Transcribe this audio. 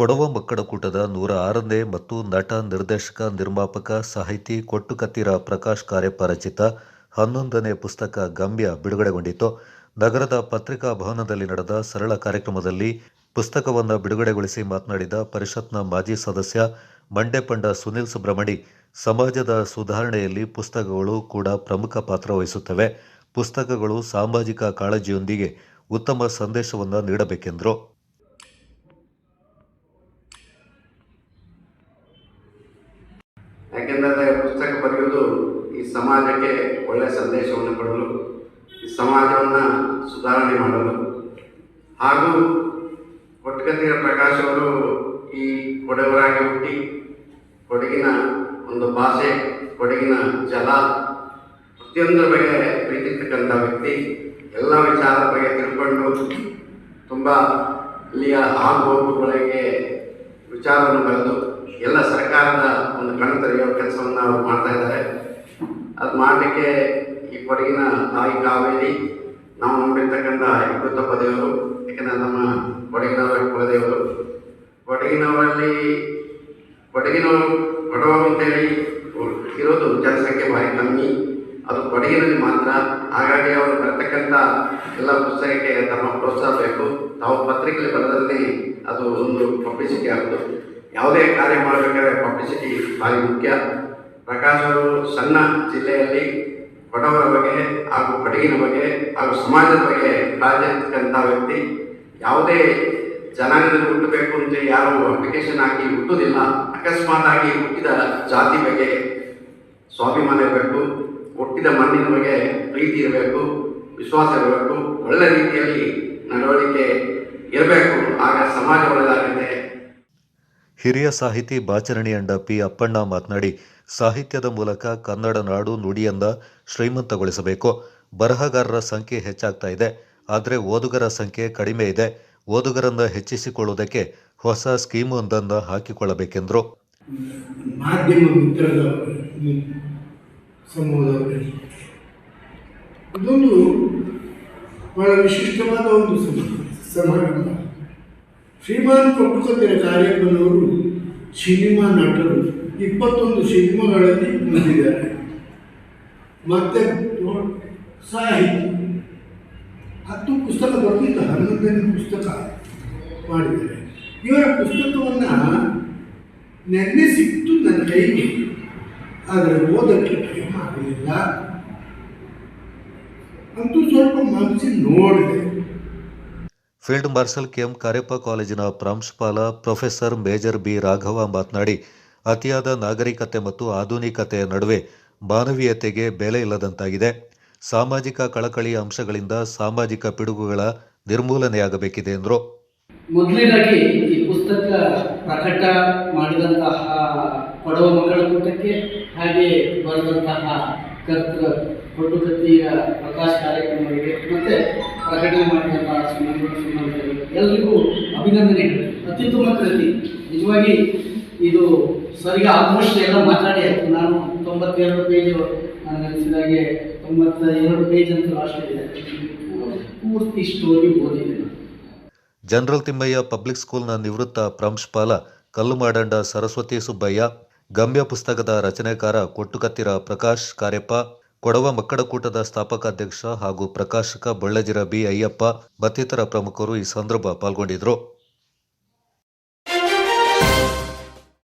ಕೊಡವ ಮಕ್ಕಳ ಕೂಟದ ನೂರ ಆರನೇ ಮತ್ತು ನಟ, ನಿರ್ದೇಶಕ, ನಿರ್ಮಾಪಕ ಸಾಹಿತಿ ಕೊಟ್ಟುಕತ್ತಿರ ಪ್ರಕಾಶ್ ಕಾರ್ಯಪ್ಪ ರಚಿತ ಹನ್ನೊಂದನೇ ಪುಸ್ತಕ ಗಮ್ಯ ಬಿಡುಗಡೆಗೊಂಡಿತು ನಗರದ ಪತ್ರಿಕಾ ಭವನದಲ್ಲಿ ನಡೆದ ಸರಳ ಕಾರ್ಯಕ್ರಮದಲ್ಲಿ ಪುಸ್ತಕವನ್ನು ಬಿಡುಗಡೆಗೊಳಿಸಿ ಮಾತನಾಡಿದ ಪರಿಷತ್ನ ಮಾಜಿ ಸದಸ್ಯ ಮಂಡೆಪಂಡ ಸುನಿಲ್ ಸುಬ್ರಹ್ಮಣಿ, ಸಮಾಜದ ಸುಧಾರಣೆಯಲ್ಲಿ ಪುಸ್ತಕಗಳು ಕೂಡ ಪ್ರಮುಖ ಪಾತ್ರ ವಹಿಸುತ್ತವೆ. ಪುಸ್ತಕಗಳು ಸಾಮಾಜಿಕ ಕಾಳಜಿಯೊಂದಿಗೆ ಉತ್ತಮ ಸಂದೇಶವನ್ನು ನೀಡಬೇಕೆಂದರು. ಯಾಕೆಂದರೆ ಪುಸ್ತಕ ಬರೆಯುವುದು ಈ ಸಮಾಜಕ್ಕೆ ಒಳ್ಳೆಯ ಸಂದೇಶವನ್ನು ಕೊಡಲು, ಈ ಸಮಾಜವನ್ನು ಸುಧಾರಣೆ ಮಾಡಲು. ಹಾಗೂ ಕೊಟ್ಟಗತಿಯ ಪ್ರಕಾಶ್ ಅವರು ಈ ಕೊಡವರಾಗಿ ಹುಟ್ಟಿ ಕೊಡಗಿನ ಒಂದು ಭಾಷೆ, ಕೊಡಗಿನ ಜಲ, ಪ್ರತಿಯೊಂದರ ಬಗ್ಗೆ ಪ್ರೀತಿರ್ತಕ್ಕಂಥ ವ್ಯಕ್ತಿ, ಎಲ್ಲ ವಿಚಾರದ ಬಗ್ಗೆ ತಿಳ್ಕೊಂಡು ತುಂಬ ಇಲ್ಲಿಯ ಆಗುಹೋಗುಗಳಿಗೆ ವಿಚಾರವನ್ನು ಬರೆದು ಎಲ್ಲ ಸರ್ಕಾರದ ಒಂದು ಕಣ್ಣು ತೆರೆಯೋ ಕೆಲಸವನ್ನು ಅವರು ಮಾಡ್ತಾ ಇದ್ದಾರೆ. ಅದು ಮಾಡಲಿಕ್ಕೆ ಈ ಕೊಡಗಿನ ತಾಯಿ ಕಾವೇರಿ ನಾವು ನೋಡಿರ್ತಕ್ಕಂಥ ಇಪ್ಪತ್ತೊಬ್ಬ ದೇವರು ಯಾಕಂದರೆ ನಮ್ಮ ಕೊಡಗಿನವರ ಕುಲದೇವರು. ಕೊಡಗಿನವರಲ್ಲಿ, ಕೊಡಗಿನವರು ಕೊಡವ ಅಂತೇಳಿ ಇರೋದು ಜನಸಂಖ್ಯೆ ಭಾರಿ ಕಮ್ಮಿ. ಅದು ಕೊಡಗಿನಲ್ಲಿ ಮಾತ್ರ. ಹಾಗಾಗಿ ಅವರು ಬರ್ತಕ್ಕಂಥ ಎಲ್ಲ ಪುಸ್ತಕಕ್ಕೆ ತಮ್ಮ ಪ್ರೋತ್ಸಾಹ ಬೇಕು. ತಾವು ಪತ್ರಿಕೆಯಲ್ಲಿ ಬರೆದಲ್ಲೇ ಅದು ಒಂದು ಪಬ್ಲಿಸಿಟಿ ಆಗೋದು ಯಾವುದೇ ಕಾರ್ಯ ಮಾಡಬೇಕಾದ್ರೆ ಪಬ್ಲಿಸಿಟಿ ಭಾರಿ ಮುಖ್ಯ. ಪ್ರಕಾಶ್ ಅವರು ಸಣ್ಣ ಜಿಲ್ಲೆಯಲ್ಲಿ ಬಡವರ ಬಗ್ಗೆ ಹಾಗೂ ಕಡಗಿನ ಬಗ್ಗೆ ಹಾಗೂ ಸಮಾಜದ ಬಗ್ಗೆ ಕಾಳಜಿ ವ್ಯಕ್ತಿ, ಯಾವುದೇ ಜನಾಂಗದಲ್ಲಿ ಹುಟ್ಟಬೇಕು ಅಂತ ಯಾರು ಅಪ್ಲಿಕೇಶನ್ ಹಾಕಿ ಹುಟ್ಟುವುದಿಲ್ಲ ಅಕಸ್ಮಾತ್ ಆಗಿ ಹುಟ್ಟಿದ ಜಾತಿ ಬಗ್ಗೆ ಸ್ವಾಭಿಮಾನ ಇರಬೇಕು, ಹುಟ್ಟಿದ ಮಣ್ಣಿನ ಬಗ್ಗೆ ಪ್ರೀತಿ ಇರಬೇಕು, ವಿಶ್ವಾಸ ಇರಬೇಕು, ಒಳ್ಳೆ ರೀತಿಯಲ್ಲಿ ನಡವಳಿಕೆ ಇರಬೇಕು. ಆಗ ಸಮಾಜ ಒಳ್ಳೆಯದಾಗುತ್ತೆ ಹಿರಿಯ ಸಾಹಿತಿ ಬಾಚರಣಿ ಅಂಡ ಪಿ ಅಪ್ಪಣ್ಣ ಮಾತನಾಡಿ, ಸಾಹಿತ್ಯದ ಮೂಲಕ ಕನ್ನಡ ನಾಡು ನುಡಿಯನ್ನ ಶ್ರೀಮಂತಗೊಳಿಸಬೇಕು. ಬರಹಗಾರರ ಸಂಖ್ಯೆ ಹೆಚ್ಚಾಗ್ತಾ ಇದೆ. ಆದರೆ ಓದುಗರ ಸಂಖ್ಯೆ ಕಡಿಮೆ ಇದೆ. ಓದುಗರನ್ನ ಹೆಚ್ಚಿಸಿಕೊಳ್ಳುವುದಕ್ಕೆ ಹೊಸ ಸ್ಕೀಮ್ ಒಂದನ್ನು ಹಾಕಿಕೊಳ್ಳಬೇಕೆಂದರು. ಇದೊಂದು ಬಹಳ ವಿಶಿಷ್ಟವಾದ ಒಂದು ಸಮ- ಸಮಾರಂಭ. ಶ್ರೀಮಾನ್ ಕೊಟ್ಟುಕೊತ್ತಿರ ಕಾರ್ಯಕ್ರಮದವರು ಸಿನಿಮಾ ನಟರು. ಇಪ್ಪತ್ತೊಂದು ಸಿನಿಮಾಗಳಲ್ಲಿ ಬಂದಿದ್ದಾರೆ ಮತ್ತೆ ಸಾಹಿತಿ. ಹತ್ತು ಪುಸ್ತಕ ಬರೆದಿದ್ದ ಹನ್ನೊಂದನೇ ಪುಸ್ತಕ ಮಾಡಿದ್ದಾರೆ. ಇವರ ಪುಸ್ತಕವನ್ನು ನೆನ್ನೆ ಸಿಕ್ತು ನನ್ನ ಕೈಗೆ. ಆದರೆ ಓದಕ್ಕೆ ಟೈಮ್ ಆಗಲಿಲ್ಲ. ಅಂತೂ ಸ್ವಲ್ಪ ಮನಸ್ಸಿ ನೋಡಿದೆ. ಫೀಲ್ಡ್ ಮಾರ್ಷಲ್ ಕೆಎಂ ಕಾರ್ಯಪ್ಪ ಕಾಲೇಜಿನ ಪ್ರಾಂಶುಪಾಲ ಪ್ರೊಫೆಸರ್ ಮೇಜರ್ ಬಿ ರಾಘವ ಮಾತನಾಡಿ, ಅತಿಯಾದ ನಾಗರಿಕತೆ ಮತ್ತು ಆಧುನಿಕತೆಯ ನಡುವೆ ಮಾನವೀಯತೆಗೆ ಬೆಲೆ ಇಲ್ಲದಂತಾಗಿದೆ. ಸಾಮಾಜಿಕ ಕಳಕಳಿಯ ಅಂಶಗಳಿಂದ ಸಾಮಾಜಿಕ ಪಿಡುಗುಗಳ ನಿರ್ಮೂಲನೆಯಾಗಬೇಕಿದೆ ಎಂದರು. ಮೊದಲನೇದಾಗಿ ಈ ಪುಸ್ತಕ ಪ್ರಕಟ ಮಾಡಿದಂತಹ ಕೊಡವ ಮಕ್ಕಳ ಕೂಟಕ್ಕೆ ಹಾಗೆ ಬರೆದಂತಹ ಕರ್ತೃ ಕೊಟ್ಟುಕತ್ತಿಯ ಪ್ರಕಾಶ್ ಕಾರ್ಯಕ್ರಮಗಳಿಗೆ ಮತ್ತೆ ಪ್ರಕಟಣೆ ಮಾಡಿದಂತಹ ಎಲ್ರಿಗೂ ಅಭಿನಂದನೆ. ಅತ್ಯುತ್ತಮ ಕೃತಿ. ನಿಜವಾಗಿ ಇದು ಸರಿಗೆ ಆಲ್ಮೋಸ್ಟ್ ಎಲ್ಲ ಮಾತಾಡಿ ನಾನು ತೊಂಬತ್ತೆರಡು ಪೇಜ್ ನನಗನ್ಸಿದಾಗೆ ತೊಂಬತ್ತ ಎರಡು ಪೇಜ್ ಅಂತ ಲಾಸ್ಟ್ ಇದೆ. ಪೂರ್ತಿ ಸ್ಟೋರಿ ಓದಿದೆ. ಜನರಲ್ ತಿಮ್ಮಯ್ಯ ಪಬ್ಲಿಕ್ ಸ್ಕೂಲ್ನ ನಿವೃತ್ತ ಪ್ರಾಂಶುಪಾಲ ಕಲ್ಲುಮಾಡಂಡ ಸರಸ್ವತಿ ಸುಬ್ಬಯ್ಯ, ಗಮ್ಯ ಪುಸ್ತಕದ ರಚನೆಕಾರ ಕೊಟ್ಟುಕತ್ತಿರ ಪ್ರಕಾಶ್ ಕಾರ್ಯಪ್ಪ ಕೊಡವ ಮಕ್ಕಳ ಕೂಟದ ಸ್ಥಾಪಕಾಧ್ಯಕ್ಷ ಹಾಗೂ ಪ್ರಕಾಶಕ ಬಳ್ಳಜಿರ ಬಿ ಅಯ್ಯಪ್ಪ ಮತ್ತಿತರ ಪ್ರಮುಖರು ಈ ಸಂದರ್ಭ ಪಾಲ್ಗೊಂಡಿದ್ದರು.